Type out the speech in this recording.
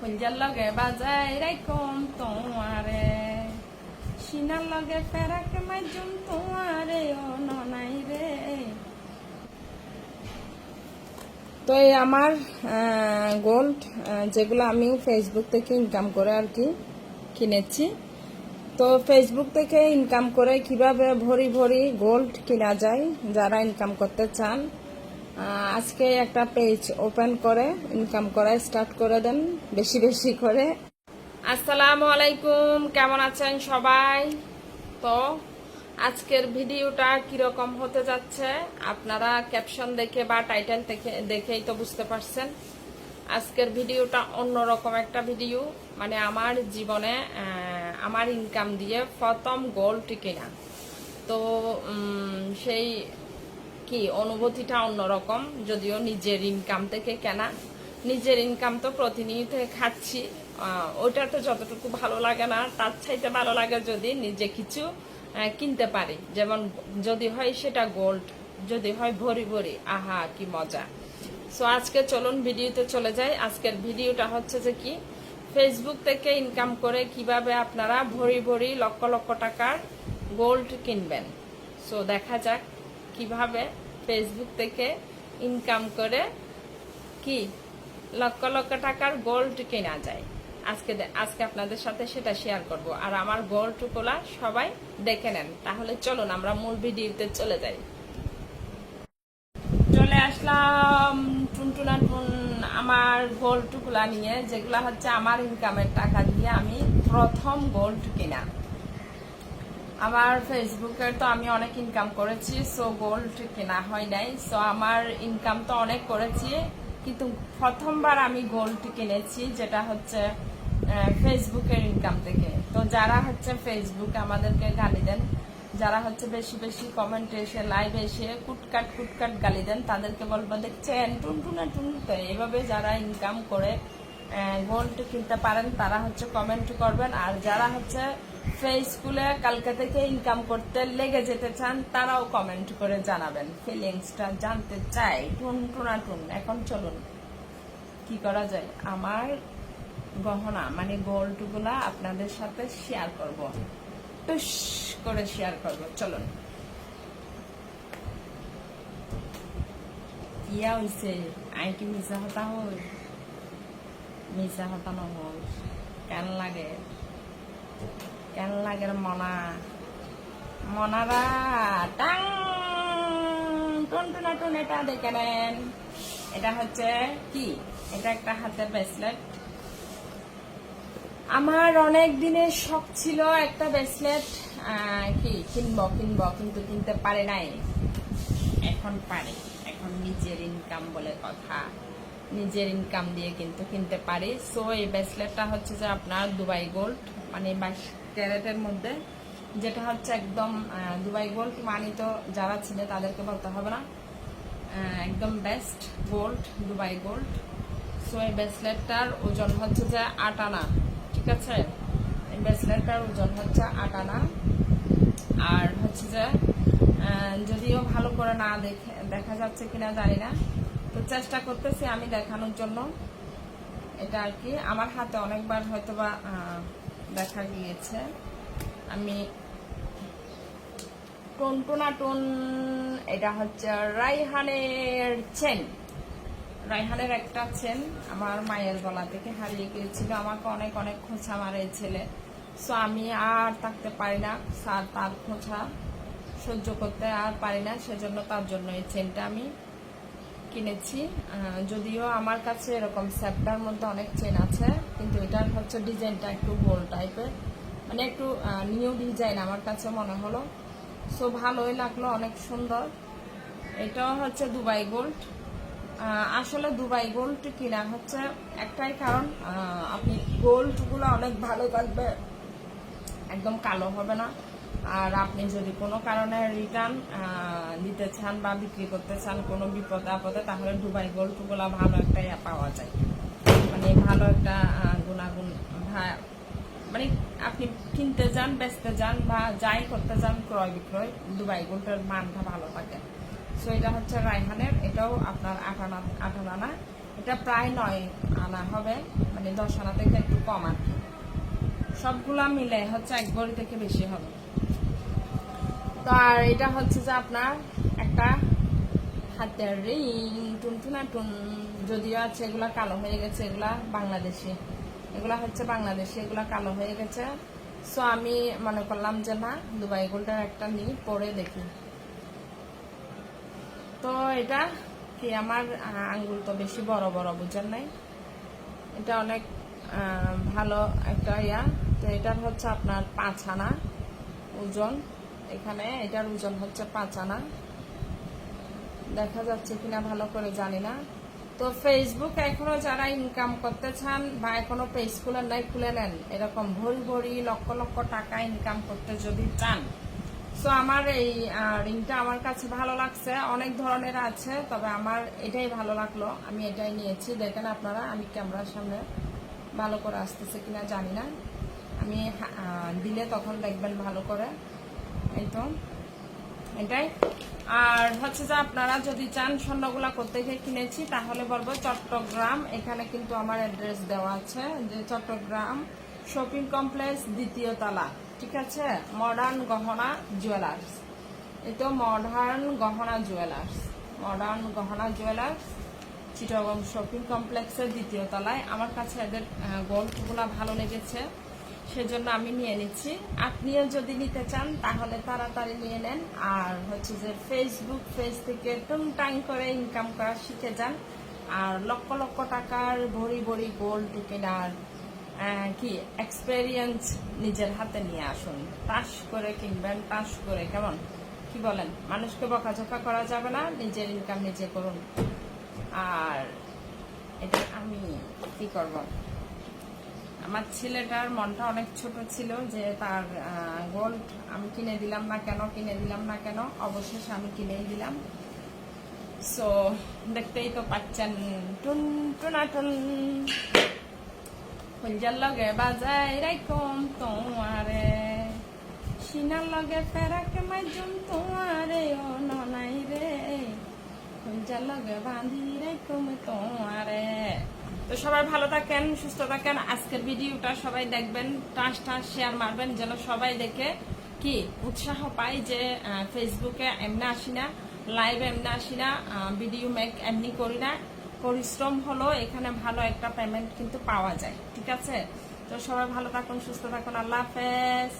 কলজার লগে বাজাই রাইকম তোমারে সিনার লগে ফেরাকে মাইজুম তোমারে ও ননাই রে তো এই আমার গোল্ড যেগুলো আমি ফেসবুক থেকে ইনকাম করে আর কি কিনেছি। তো ফেসবুক থেকে ইনকাম করে কীভাবে ভরি ভরি গোল্ড কিনা যায়, যারা ইনকাম করতে চান আজকে একটা পেজ ওপেন করে ইনকাম করা স্টার্ট করে দেন, বেশি বেশি করে। আসসালামু আলাইকুম, কেমন আছেন সবাই? তো, আজকের ভিডিওটা কীরকম হতে যাচ্ছে? আপনারা ক্যাপশন দেখে বা টাইটেল দেখে, দেখেই তো বুঝতে পারছেন। আজকের ভিডিওটা অন্যরকম একটা ভিডিও মানে আমার জীবনে আমার ইনকাম দিয়ে প্রথম গোল্ড কিনা। তো সেই কি অনুভূতিটা অন্যরকম? যদিও নিজের ইনকাম থেকে কেনা, নিজের ইনকাম তো প্রতিনিয়ত খাচ্ছি। ওইটা তো যতটুকু ভালো লাগে না, তার চাইতে ভালো লাগে যদি নিজে কিছু কিনতে পারি। যেমন যদি হয় সেটা গোল্ড যদি হয় ভরি ভরি, আহা, কি মজা। সো আজকে চলুন ভিডিওতে চলে যাই। আজকের ভিডিওটা হচ্ছে যে কি ফেসবুক থেকে ইনকাম করে কীভাবে আপনারা ভরি ভরি লক্ষ লক্ষ টাকার গোল্ড কিনবেন। সো দেখা যাক। কীভাবে ফেসবুক থেকে ইনকাম করে কি লক্ষ লক্ষ টাকার গোল্ড কেনা যায়। আজকে আজকে আপনাদের সাথে সেটা শেয়ার করব। আর আমার গোল্ডগুলা সবাই দেখে নেন। তাহলে চলুন, আমরা মূল ভিডিওতে চলে যাই। চলে আসলাম টুনটুনা টুন আমারগুলা নিয়ে, যেগুলা হচ্ছে আমার ইনকামের টাকা দিয়ে আমি প্রথম গোল্ড কিনা। আমার ফেসবুকের তো আমি অনেক ইনকাম করেছি সো গোল্ড কেনা হয় নাই। সো আমার ইনকাম তো অনেক করেছি, কিন্তু প্রথমবার আমি গোল্ড কিনেছি, যেটা হচ্ছে ফেসবুকের ইনকাম থেকে। তো যারা হচ্ছে ফেসবুকে আমাদেরকে গালি দেন, যারা হচ্ছে বেশি বেশি কমেন্ট এসে লাইভে এসে কুটকাট কুটকাট গালি দেন, তাদেরকে বলব, দেখছেন, টুনটুনা টুন তো এইভাবে যারা ইনকাম করে গোল্ড কিনতে পারেন, তারা হচ্ছে কমেন্ট করবেন। আর যারা হচ্ছে ফেসবুকে কালকে থেকে ইনকাম করতে লেগে যেতে চান, তারাও কমেন্ট করে জানাবেন। ফিলিংসটা জানতে চাই। টুন, টুনা টুন। এখন চলুন, কি করা যায়? আমার গহনা মানে গোল্ডগুলা আপনাদের সাথে শেয়ার করব। টুস করে শেয়ার করব। চলুন। ইয়া হইছে? আই কি মিশা হতা হই? মিশা হতা নহল কেন লাগে? কেন লাগে রে মনা? মনারা, টাং! টুন এটা দেখে নেন। এটা হচ্ছে কি? এটা একটা হাতের ব্রেসলেট আমার অনেক দিনের শখ ছিল একটা ব্রেসলেট কি? কিনবো কিনবো, কিন্তু কিনতে পারে নাই। এখন পারে। এখন নিজের ইনকাম বলে কথা। নিজের ইনকাম দিয়ে কিন্তু কিনতে পারি। সো এই ব্রেসলেটটা হচ্ছে যে আপনার দুবাই গোল্ড মানে বাইশ ক্যারেটের মধ্যে যেটা হচ্ছে একদম দুবাই গোল্ড মানিত যারা ছিনে তাদেরকে বলতে হবে না। একদম best gold Dubai gold so এই ব্রেসলেটটার ওজন হচ্ছে যে আট আনা ঠিক আছে? এই ব্রেসলেটটার ওজন হচ্ছে আট আনা। আর হচ্ছে যে যদিও ভালো করে না দেখে দেখা যাচ্ছে কিনা জানি না। তো চেষ্টা করতেছি আমি দেখানোর জন্য। এটা আর কি আমার হাতে অনেকবার হয়তো বা আহ, দেখা গিয়েছে। আমি টনটনা টন, এটা হচ্ছে রাইহানের চেন। রাইহানের একটা চেন আমার মায়ের গলা থেকে হারিয়ে গিয়েছিল। আমাকে অনেক অনেক খোঁচা মারে ছেলে সো আমি আর থাকতে পারি না। স্যার তার খোঁচা সহ্য করতে আর পারি না। সেজন্য তার জন্য এই চেনটা আমি কিনেছি। যদিও আমার কাছে এরকম স্যাপটার মধ্যে অনেক চেন আছে, কিন্তু এটার হচ্ছে ডিজাইনটা একটু গোল টাইপের মানে একটু নিউ ডিজাইন আমার কাছে মনে হলো। সো ভালোই লাগল, অনেক সুন্দর। এটাও হচ্ছে দুবাই গোল্ড আসলে দুবাই গোল্ড কিনা হচ্ছে একটাই কারণ আপনি গোল্ডগুলো অনেক ভালো থাকবে, একদম কালো হবে না। আর আপনি যদি কোনো কারণে রিটার্ন নিতে চান বা বিক্রি করতে চান কোনো বিপদে আপদে, তাহলে দুবাই গোল্ডগুলো ভালো একটা ইয়া পাওয়া যায়। মানে ভালো একটা গুণাগুণ মানে আপনি কিনতে যান, বেচতে যান বা যাই করতে যান, ক্রয় বিক্রয়, দুবাই গোল্ডের মানটা ভালো থাকে। সো এটা হচ্ছে রায়হানের এটাও আপনার আটানা আটানা আনা এটা প্রায় নয় আনা হবে মানে দশ আনা থেকে একটু কম আর কি। সবগুলা মিলে হচ্ছে এক ভরি থেকে বেশি হবে। তো আর এটা হচ্ছে যে আপনার একটা হাতের রিং টুনটুনা টুন, যদিও আছে এগুলা কালো হয়ে গেছে, এগুলা বাংলাদেশি। এগুলা হচ্ছে বাংলাদেশি, এগুলা কালো হয়ে গেছে। সো আমি মনে করলাম যে না, দুবাই গোল্ডের একটা নিই, পরে দেখি। তো এটা কি আমার আঙ্গুল তো বেশি বড় বড়, বুঝেন নাই? এটা অনেক ভালো একটা ইয়া। তো এটার হচ্ছে আপনার পাঁচ আনা ওজন। এখানে, এটার ওজন হচ্ছে পাঁচ আনা। দেখা যাচ্ছে কিনা, ভালো করে জানি না। তো ফেসবুক এখনও যারা ইনকাম করতে চান বা এখনও পেজ খুলে নাই, খুলে নেন। এরকম ভরি ভরি, লক্ষ লক্ষ টাকা ইনকাম করতে যদি চান। সো আমার এই রিংটা আমার কাছে ভালো লাগছে। অনেক ধরনের আছে, তবে আমার এটাই ভালো লাগল। আমি এটাই নিয়েছি। দেখেন আপনারা, আমি ক্যামেরার সামনে ভালো করে আসতেছে কিনা জানি না। আমি দিলে তখন দেখবেন ভালো করে। এই তো, এটাই। আর হচ্ছে যে আপনারা যদি চান স্বর্ণগুলা করতে কিনেছি, তাহলে বলব চট্টগ্রাম। এখানে কিন্তু আমার অ্যাড্রেস দেওয়া আছে যে চট্টগ্রাম শপিং কমপ্লেক্স দ্বিতীয় তলা, ঠিক আছে? মডার্ন গহনা জুয়েলার্স এই তো Modern Gahana Jewellers Modern Gahana Jewellers Chittagong shopping কমপ্লেক্সের দ্বিতীয় তলায়। আমার কাছে এদের গোল্ডগুলা ভালো লেগেছে। সেজন্য আমি নিয়ে নিচ্ছি। আপনিও যদি নিতে চান, তাহলে তাড়াতাড়ি নিয়ে নেন। আর হচ্ছে যে ফেসবুক পেজ থেকে টুংটাং করে ইনকাম করা শিখে যান। আর লক্ষ লক্ষ টাকার ভরি ভরি গোল্ড কেনার কি এক্সপেরিয়েন্স নিজের হাতে নিয়ে আসুন। তাস করে কিনবেন তাস করে, কেমন? কি বলেন? মানুষকে বকাঝকা করা যাবে না, নিজের ইনকাম নিজে করুন। আর এটা আমি কি করব? আমার ছেলেটার মনটা অনেক ছোট ছিল যে তার গোল্ড আমি কিনে দিলাম না কেন, কিনে দিলাম না কেন, অবশেষে আমি কিনেই দিলাম। সো দেখতেই তো পাচ্ছেন, টুন টুনাটুন হইজার লগে বাজাই রাইকম তোমারে। সিনার লগে ফেরাকে মাইজুম তোমারে, ও ননাই রে। হইজার লগে বাঁধি রাইকম তোমারে। তো সবাই ভালো থাকেন, সুস্থ থাকেন। আজকের ভিডিওটা সবাই দেখবেন, টাস টাস শেয়ার মারবেন, যেন সবাই দেখে কি উৎসাহ পায় যে ফেসবুকে এমনি আসি না লাইভ এমনি আসি না ভিডিও মেক এমনি করি না। পরিশ্রম হলো এখানে ভালো একটা পেমেন্ট কিন্তু পাওয়া যায়, ঠিক আছে? তো সবাই ভালো থাকুন, সুস্থ থাকুন, আল্লাহ হাফেজ।